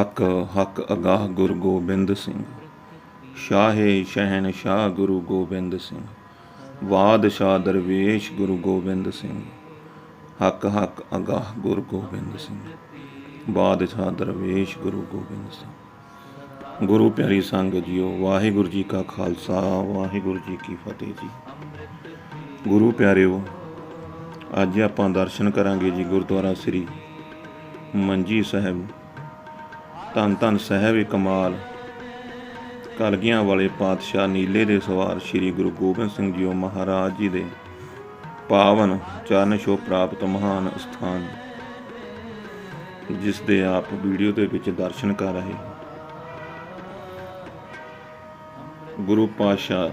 ਹੱਕ ਹੱਕ ਅਗਾਹ ਗੁਰੂ ਗੋਬਿੰਦ ਸਿੰਘ। ਸ਼ਾਹੇ ਸ਼ਹਿਨ ਸ਼ਾਹ ਗੁਰੂ ਗੋਬਿੰਦ ਸਿੰਘ। ਬਾਦਸ਼ਾਹ ਦਰਵੇਸ਼ ਗੁਰੂ ਗੋਬਿੰਦ ਸਿੰਘ। ਹੱਕ ਹੱਕ ਅਗਾਹ ਗੁਰੂ ਗੋਬਿੰਦ ਸਿੰਘ। ਬਾਦਸ਼ਾਹ ਦਰਵੇਸ਼ ਗੁਰੂ ਗੋਬਿੰਦ ਸਿੰਘ। ਗੁਰੂ ਪਿਆਰੀ ਸੰਗ ਜੀਓ, ਵਾਹਿਗੁਰੂ ਜੀ ਕਾ ਖਾਲਸਾ, ਵਾਹਿਗੁਰੂ ਜੀ ਕੀ ਫਤਿਹ ਜੀ। ਗੁਰੂ ਪਿਆਰਿਓ, ਅੱਜ ਆਪਾਂ ਦਰਸ਼ਨ ਕਰਾਂਗੇ ਜੀ ਗੁਰਦੁਆਰਾ ਸ੍ਰੀ ਮੰਜੀ ਸਾਹਿਬ। ਧੰਨ ਧੰਨ ਸਾਹਿਬ ਕਮਾਲ। ਕਲਗੀਆਂ ਵਾਲੇ ਪਾਤਸ਼ਾਹ ਨੀਲੇ ਦੇ ਸਵਾਰ ਸ੍ਰੀ ਗੁਰੂ ਗੋਬਿੰਦ ਸਿੰਘ ਜੀਓ ਮਹਾਰਾਜ ਜੀ ਦੇ ਪਾਵਨ ਚਰਨ ਛੋਹ ਪ੍ਰਾਪਤ ਮਹਾਨ ਸਥਾਨ, ਜਿਸ ਦੇ ਆਪ ਵੀਡੀਓ ਦੇ ਵਿੱਚ ਦਰਸ਼ਨ ਕਰ ਰਹੇ ਗੁਰੂ ਪਾਤਸ਼ਾਹ,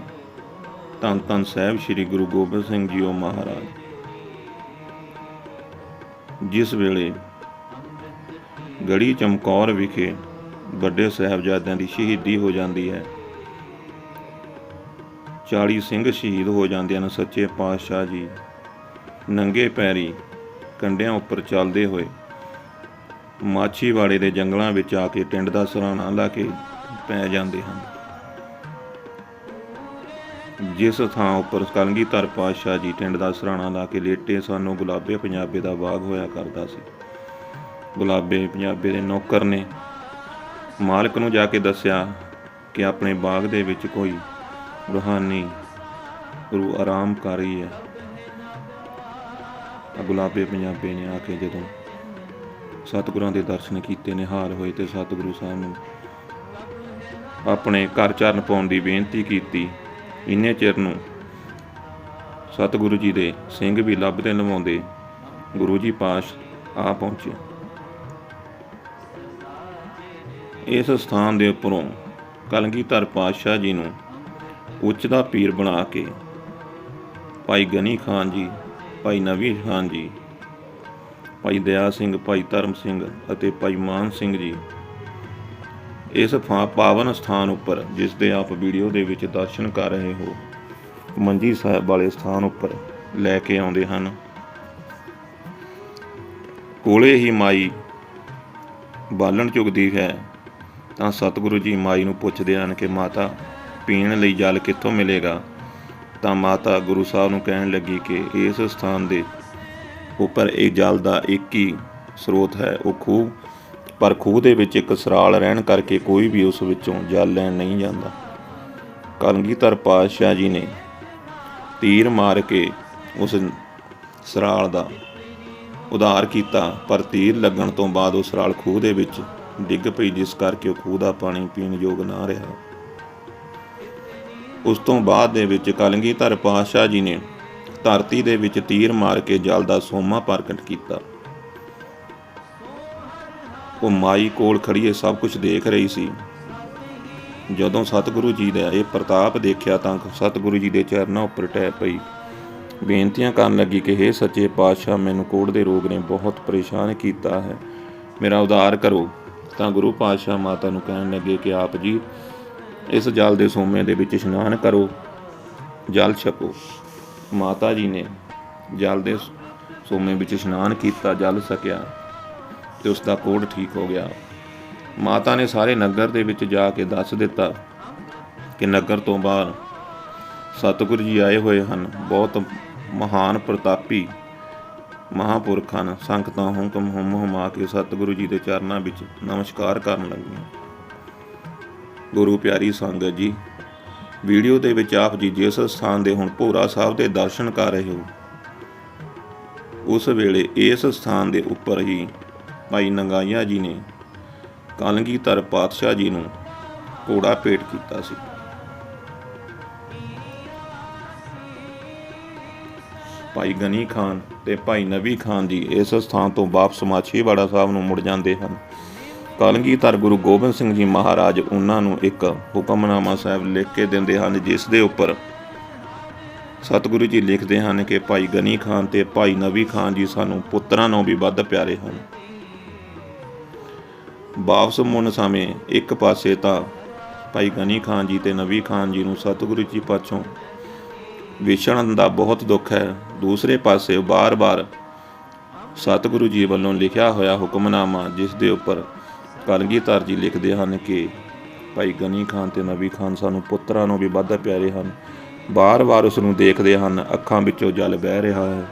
ਧੰਨ ਧੰਨ ਸਾਹਿਬ ਸ੍ਰੀ ਗੁਰੂ ਗੋਬਿੰਦ ਸਿੰਘ ਜੀਓ ਮਹਾਰਾਜ, ਜਿਸ ਵੇਲੇ ਗੜੀ ਚਮਕੌਰ ਵਿਖੇ ਵੱਡੇ ਸਾਹਿਬਜ਼ਾਦਿਆਂ ਦੀ ਸ਼ਹੀਦੀ ਹੋ ਜਾਂਦੀ ਹੈ। 40 ਸਿੰਘ ਸ਼ਹੀਦ ਹੋ ਜਾਂਦੇ ਹਨ ਸੱਚੇ ਪਾਤਸ਼ਾਹ ਜੀ। ਨੰਗੇ ਪੈਰੀ ਕੰਡਿਆਂ ਉੱਪਰ ਚੱਲਦੇ ਹੋਏ ਮਾਛੀਵਾੜੇ ਦੇ ਜੰਗਲਾਂ ਵਿੱਚ ਆ ਕੇ ਟਿੰਡ ਦਾ ਸਰਾਣਾ ਲਾ ਕੇ ਪੈ ਜਾਂਦੇ ਹਨ। ਜਿਸ ਥਾਂ ਉੱਪਰ ਕਲਗੀਧਰ ਪਾਤਸ਼ਾਹ ਜੀ ਟਿੰਡ ਦਾ ਸਰਾਣਾ ਲਾ ਕੇ ਲੇਟੇ ਸਾਨੂੰ ਗੁਲਾਬੇ ਪੰਜਾਬੇ ਦਾ ਬਾਗ ਹੋਇਆ ਕਰਦਾ ਸੀ। ਗੁਲਾਬੇ ਪੰਜਾਬੇ ਦੇ ਨੌਕਰ ਨੇ। ਮਾਲਕ ਨੂੰ ਜਾ ਕੇ ਦੱਸਿਆ ਕਿ ਆਪਣੇ ਬਾਗ ਦੇ ਵਿੱਚ ਕੋਈ ਰੂਹਾਨੀ ਗੁਰੂ ਆਰਾਮ ਕਰ ਰਹੀ ਹੈ। ਤਾਂ ਗੁਲਾਬੇ ਪੰਜਾਬੇ ਨੇ ਆ ਕੇ ਜਦੋਂ ਸਤਿਗੁਰਾਂ ਦੇ ਦਰਸ਼ਨ ਕੀਤੇ, ਨਿਹਾਲ ਹੋਏ ਤੇ ਸਤਿਗੁਰੂ ਸਾਹਿਬ ਨੂੰ ਆਪਣੇ ਘਰ ਚਰਨ ਪਾਉਣ ਦੀ ਬੇਨਤੀ ਕੀਤੀ। ਇੰਨੇ ਚਿਰ ਨੂੰ ਸਤਿਗੁਰੂ ਜੀ ਦੇ ਸਿੰਘ ਵੀ ਲੱਭਦੇ ਲਵਾਉਂਦੇ ਗੁਰੂ ਜੀ ਪਾਸ ਆ ਪਹੁੰਚੇ। ਇਸ ਸਥਾਨ ਦੇ ਉੱਪਰੋਂ ਕਲਗੀਧਰ ਪਾਤਸ਼ਾਹ ਜੀ ਨੂੰ ਉੱਚ ਦਾ ਪੀਰ ਬਣਾ ਕੇ ਭਾਈ ਗਨੀ ਖਾਨ ਜੀ, ਭਾਈ ਨਵੀ ਖਾਨ ਜੀ, ਭਾਈ ਦਇਆ ਸਿੰਘ, ਭਾਈ ਧਰਮ ਸਿੰਘ ਅਤੇ ਭਾਈ ਮਾਨ ਸਿੰਘ ਜੀ ਇਸ ਫਾ, ਪਾਵਨ ਸਥਾਨ ਉੱਪਰ, ਜਿਸ ਦੇ ਆਪ ਵੀਡੀਓ ਦੇ ਵਿੱਚ ਦਰਸ਼ਨ ਕਰ ਰਹੇ ਹੋ, ਮੰਜੀ ਸਾਹਿਬ ਵਾਲੇ ਸਥਾਨ ਉੱਪਰ ਲੈ ਕੇ ਆਉਂਦੇ ਹਨ। ਕੋਲੇ ਹੀ ਮਾਈ ਬਾਲਣ ਚੁਗਦੀ ਹੈ। ਤਾਂ ਸਤਿਗੁਰੂ ਜੀ ਮਾਈ ਨੂੰ ਪੁੱਛਦੇ ਹਨ ਕਿ ਮਾਤਾ, ਪੀਣ ਲਈ ਜਲ ਕਿੱਥੋਂ ਮਿਲੇਗਾ? ਤਾਂ ਮਾਤਾ ਗੁਰੂ ਸਾਹਿਬ ਨੂੰ ਕਹਿਣ ਲੱਗੀ ਕਿ ਇਸ ਸਥਾਨ ਦੇ ਉੱਪਰ ਇਹ ਜਲ ਦਾ ਇੱਕ ਹੀ ਸਰੋਤ ਹੈ, ਉਹ ਖੂਹ। ਪਰ ਖੂਹ ਦੇ ਵਿੱਚ ਇੱਕ ਸਰਾਲ ਰਹਿਣ ਕਰਕੇ ਕੋਈ ਵੀ ਉਸ ਵਿੱਚੋਂ ਜਲ ਲੈਣ ਨਹੀਂ ਜਾਂਦਾ। ਕਲਗੀਧਰ ਪਾਤਸ਼ਾਹ ਜੀ ਨੇ ਤੀਰ ਮਾਰ ਕੇ ਉਸ ਸਰਾਲ ਦਾ ਉਧਾਰ ਕੀਤਾ, ਪਰ ਤੀਰ ਲੱਗਣ ਤੋਂ ਬਾਅਦ ਉਹ ਸਰਾਲ ਖੂਹ ਦੇ ਵਿੱਚ ਡਿੱਗ ਪਈ ਜਿਸ ਕਰਕੇ ਉਹ ਖੂਹ ਦਾ ਪਾਣੀ ਪੀਣ ਯੋਗ ਨਾ ਰਿਹਾ। ਉਸ ਤੋਂ ਬਾਅਦ ਦੇ ਵਿੱਚ ਕਲਗੀਧਰ ਪਾਤਸ਼ਾਹ ਜੀ ਨੇ ਧਰਤੀ ਦੇ ਵਿੱਚ ਤੀਰ ਮਾਰ ਕੇ ਜਲ ਦਾ ਸੋਮਾ ਪ੍ਰਗਟ ਕੀਤਾ। ਉਹ ਮਾਈ ਕੋਲ ਖੜੀ ਇਹ ਸਭ ਕੁਝ ਦੇਖ ਰਹੀ ਸੀ। ਜਦੋਂ ਸਤਿਗੁਰੂ ਜੀ ਦਾ ਇਹ ਪ੍ਰਤਾਪ ਦੇਖਿਆ ਤਾਂ ਸਤਿਗੁਰੂ ਜੀ ਦੇ ਚਰਨਾਂ ਉੱਪਰ ਟੈ ਪਈ। ਬੇਨਤੀਆਂ ਕਰਨ ਲੱਗੀ ਕਿ हे ਸੱਚੇ ਪਾਤਸ਼ਾਹ, ਮੈਨੂੰ ਕੋੜ ਦੇ ਰੋਗ ਨੇ ਬਹੁਤ ਪਰੇਸ਼ਾਨ ਕੀਤਾ ਹੈ। ਮੇਰਾ ਉਧਾਰ ਕਰੋ। ਤਾਂ ਗੁਰੂ ਪਾਤਸ਼ਾਹ ਮਾਤਾ ਨੂੰ ਕਹਿਣ ਲੱਗੇ ਕਿ ਆਪ ਜੀ, ਇਸ ਜਲ ਦੇ ਸੋਮੇ ਦੇ ਵਿੱਚ ਇਸ਼ਨਾਨ ਕਰੋ, ਜਲ ਛਕੋ। ਮਾਤਾ ਜੀ ਨੇ ਜਲ ਦੇ ਸੋਮੇ ਵਿੱਚ ਇਸ਼ਨਾਨ ਕੀਤਾ, ਜਲ ਸਕਿਆ ਤੇ ਉਸ ਦਾ ਕੋੜ ਠੀਕ ਹੋ ਗਿਆ। ਮਾਤਾ ਨੇ ਸਾਰੇ ਨਗਰ ਦੇ ਵਿੱਚ ਜਾ ਕੇ ਦੱਸ ਦਿੱਤਾ ਕਿ ਨਗਰ ਤੋਂ ਬਾਹਰ ਸਤਿਗੁਰੂ ਜੀ ਆਏ ਹੋਏ ਹਨ, ਬਹੁਤ ਮਹਾਨ ਪ੍ਰਤਾਪੀ ਮਹਾਪੁਰਖ ਹਨ ਸੰਗਤਾਂ ਹੁਕਮ ਹੁਮ ਹੁਮਾ ਕੇ ਸਤਿਗੁਰੂ ਜੀ ਦੇ ਚਰਨਾਂ ਵਿੱਚ ਨਮਸਕਾਰ ਕਰਨ ਲੱਗੀਆਂ। ਗੁਰੂ ਪਿਆਰੀ ਸੰਗਤ ਜੀ, ਵੀਡੀਓ ਦੇ ਵਿੱਚ ਆਪ ਜੀ ਜਿਸ ਸਥਾਨ ਦੇ ਹੁਣ ਭੋਰਾ ਸਾਹਿਬ ਦੇ ਦਰਸ਼ਨ ਕਰ ਰਹੇ ਹੋ, ਉਸ ਵੇਲੇ ਇਸ ਸਥਾਨ ਦੇ ਉੱਪਰ ਹੀ ਭਾਈ ਨੰਗਾਈਆ ਜੀ ਨੇ ਕਲਗੀਧਰ ਪਾਤਸ਼ਾਹ ਜੀ ਨੂੰ ਘੋੜਾ ਭੇਟ ਕੀਤਾ ਸੀ। ਭਾਈ ਗਨੀ ਖਾਨ ਤੇ ਭਾਈ ਨਵੀ ਖਾਨ ਜੀ ਇਸ ਸਥਾਨ ਤੋਂ ਵਾਪਸ ਮਾਛੀਵਾੜਾ ਸਾਹਿਬ ਨੂੰ ਮੁੜ ਜਾਂਦੇ ਹਨ। ਕਲਗੀਧਰ ਗੁਰੂ ਗੋਬਿੰਦ ਸਿੰਘ ਜੀ ਮਹਾਰਾਜ ਉਹਨਾਂ ਨੂੰ ਇੱਕ ਹੁਕਮਨਾਮਾ ਸਾਹਿਬ ਲਿਖ ਕੇ ਦਿੰਦੇ ਹਨ, ਜਿਸ ਦੇ ਉੱਪਰ ਸਤਿਗੁਰੂ ਜੀ ਲਿਖਦੇ ਹਨ ਕਿ ਭਾਈ ਗਨੀ ਖਾਨ ਤੇ ਭਾਈ ਨਵੀ ਖਾਨ ਜੀ ਸਾਨੂੰ ਪੁੱਤਰਾਂ ਨਾਲੋਂ ਵੀ ਵੱਧ ਪਿਆਰੇ ਹਨ। ਵਾਪਸ ਮੁੜਨ ਸਮੇਂ ਇੱਕ ਪਾਸੇ ਤਾਂ ਭਾਈ ਗਨੀ ਖਾਨ ਜੀ ਤੇ ਨਵੀ ਖਾਨ ਜੀ ਨੂੰ ਸਤਿਗੁਰੂ ਜੀ ਪਾਸੋਂ ਵਿਛੜਨ ਦਾ ਬਹੁਤ ਦੁੱਖ ਹੈ। ਦੂਸਰੇ ਪਾਸੇ ਬਾਰ-ਬਾਰ ਸਤਿਗੁਰੂ ਜੀ ਵੱਲੋਂ ਲਿਖਿਆ ਹੋਇਆ ਹੁਕਮਨਾਮਾ, ਜਿਸ ਦੇ ਉੱਪਰ ਕਲਗੀਧਰ ਜੀ ਲਿਖਦੇ ਹਨ ਕਿ, ਭਾਈ ਗਨੀ ਖਾਨ ਤੇ ਨਬੀ ਖਾਨ ਸਾਨੂੰ ਪੁੱਤਰਾਂ ਨੂੰ ਵੀ ਵੱਧ ਪਿਆਰੇ ਹਨ। ਵਾਰ-ਵਾਰ ਉਸ ਨੂੰ ਦੇਖਦੇ ਹਨ, ਅੱਖਾਂ ਵਿੱਚੋਂ ਜਲ ਵਹਿ ਰਿਹਾ ਹੈ।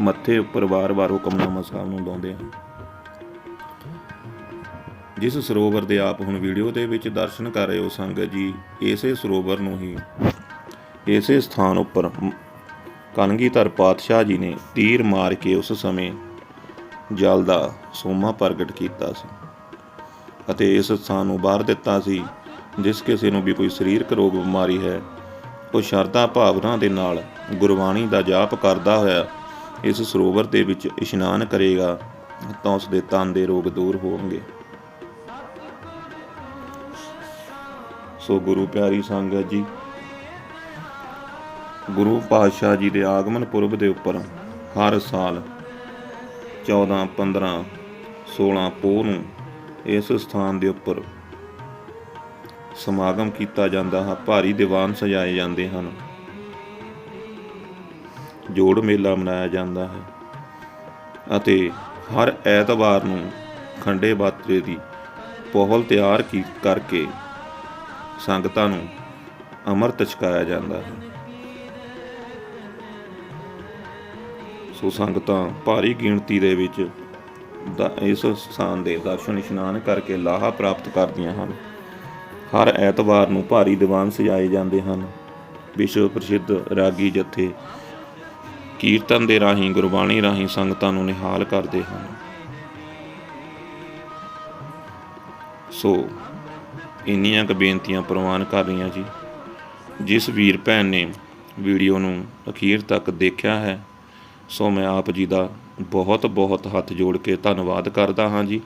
ਮੱਥੇ ਉੱਪਰ ਵਾਰ-ਵਾਰ ਹੁਕਮਨਾਮਾ ਸਾਹਿਬ ਨੂੰ ਲਾਉਂਦੇ ਹਨ। ਜਿਸ ਸਰੋਵਰ ਦੇ ਆਪ ਹੁਣ ਵੀਡੀਓ ਦੇ ਵਿੱਚ ਦਰਸ਼ਨ ਕਰ ਰਹੇ ਹੋ, ਸੰਗਤ ਜੀ, ਇਸੇ ਸਰੋਵਰ ਨੂੰ ਹੀ ਇਸੇ ਸਥਾਨ ਉੱਪਰ ਕਨਗੀਧਰ ਪਾਤਸ਼ਾਹ ਜੀ ਨੇ ਤੀਰ ਮਾਰ ਕੇ ਉਸ ਸਮੇਂ ਜਲ ਦਾ ਸੋਮਾ ਪ੍ਰਗਟ ਕੀਤਾ ਸੀ ਅਤੇ ਇਸ ਸਥਾਨ ਨੂੰ ਬਾਹਰ ਦਿੱਤਾ ਸੀ, ਜਿਸ ਕਿਸੇ ਨੂੰ ਵੀ ਕੋਈ ਸਰੀਰਕ ਰੋਗ ਬਿਮਾਰੀ ਹੈ, ਉਹ ਸ਼ਰਧਾ ਭਾਵਨਾ ਦੇ ਨਾਲ ਗੁਰਬਾਣੀ ਦਾ ਜਾਪ ਕਰਦਾ ਹੋਇਆ ਇਸ ਸਰੋਵਰ ਦੇ ਵਿੱਚ ਇਸ਼ਨਾਨ ਕਰੇਗਾ, ਤਾਂ ਉਸ ਦੇ ਤਨ ਦੇ ਰੋਗ ਦੂਰ ਹੋਣਗੇ। ਸੋ ਗੁਰੂ ਪਿਆਰੀ ਸੰਗਤ ਜੀ ਗੁਰੂ ਪਾਤਸ਼ਾਹ ਜੀ ਦੇ ਆਗਮਨ ਪੁਰਬ ਦੇ ਉੱਪਰ ਹਰ ਸਾਲ 14 15 16 ਪੋਹ ਨੂੰ ਇਸ ਸਥਾਨ ਦੇ ਉੱਪਰ ਸਮਾਗਮ ਕੀਤਾ ਜਾਂਦਾ ਹੈ। ਭਾਰੀ ਦੀਵਾਨ ਸਜਾਏ ਜਾਂਦੇ ਹਨ। ਜੋੜ ਮੇਲਾ ਮਨਾਇਆ ਜਾਂਦਾ ਹੈ ਅਤੇ ਹਰ ਐਤਵਾਰ ਨੂੰ ਖੰਡੇ ਬਾਤਰੇ ਦੀ ਪੋਹਲ ਤਿਆਰ ਕੀ ਕਰਕੇ ਸੰਗਤਾਂ ਨੂੰ ਅੰਮ੍ਰਿਤ ਛਕਾਇਆ ਜਾਂਦਾ ਹੈ। ਸੋ ਸੰਗਤਾਂ ਭਾਰੀ ਗਿਣਤੀ ਦੇ ਵਿੱਚ ਦਾ ਇਸ ਸਥਾਨ ਦੇ ਦਰਸ਼ਨ ਇਸ਼ਨਾਨ ਕਰਕੇ ਲਾਹਾ ਪ੍ਰਾਪਤ ਕਰਦੀਆਂ ਹਨ। ਹਰ ਐਤਵਾਰ ਨੂੰ ਭਾਰੀ ਦੀਵਾਨ ਸਜਾਏ ਜਾਂਦੇ ਹਨ। ਵਿਸ਼ਵ ਪ੍ਰਸਿੱਧ ਰਾਗੀ ਜਥੇ ਕੀਰਤਨ ਦੇ ਰਾਹੀਂ, ਗੁਰਬਾਣੀ ਰਾਹੀਂ ਸੰਗਤਾਂ ਨੂੰ ਨਿਹਾਲ ਕਰਦੇ ਹਨ। ਸੋ ਇੰਨੀਆਂ ਕੁ ਬੇਨਤੀਆਂ ਪ੍ਰਵਾਨ ਕਰ ਰਹੀਆਂ ਜੀ। ਜਿਸ ਵੀਰ ਭੈਣ ਨੇ ਵੀਡੀਓ ਨੂੰ ਅਖੀਰ ਤੱਕ ਦੇਖਿਆ ਹੈ ਸੋ ਮੈਂ ਆਪ ਜੀ ਦਾ ਬਹੁਤ ਬਹੁਤ ਹੱਥ ਜੋੜ ਕੇ ਧੰਨਵਾਦ ਕਰਦਾ ਹਾਂ ਜੀ।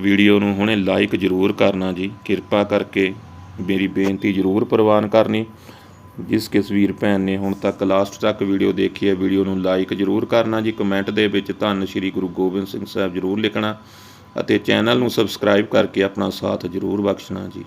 ਵੀਡੀਓ ਨੂੰ ਹੁਣੇ ਲਾਈਕ ਜ਼ਰੂਰ ਕਰਨਾ ਜੀ। ਕਿਰਪਾ ਕਰਕੇ ਮੇਰੀ ਬੇਨਤੀ ਜ਼ਰੂਰ ਪ੍ਰਵਾਨ ਕਰਨੀ। ਜਿਸ ਕਿਸ ਵੀਰ ਭੈਣ ਨੇ ਹੁਣ ਤੱਕ ਲਾਸਟ ਤੱਕ ਵੀਡੀਓ ਦੇਖੀ ਹੈ, ਵੀਡੀਓ ਨੂੰ ਲਾਈਕ ਜ਼ਰੂਰ ਕਰਨਾ ਜੀ। ਕਮੈਂਟ ਦੇ ਵਿੱਚ ਧੰਨ ਸ਼੍ਰੀ ਗੁਰੂ ਗੋਬਿੰਦ ਸਿੰਘ ਸਾਹਿਬ ਜ਼ਰੂਰ ਲਿਖਣਾ ਅਤੇ ਚੈਨਲ ਨੂੰ ਸਬਸਕ੍ਰਾਈਬ ਕਰਕੇ ਆਪਣਾ ਸਾਥ ਜ਼ਰੂਰ ਬਖਸ਼ਣਾ ਜੀ।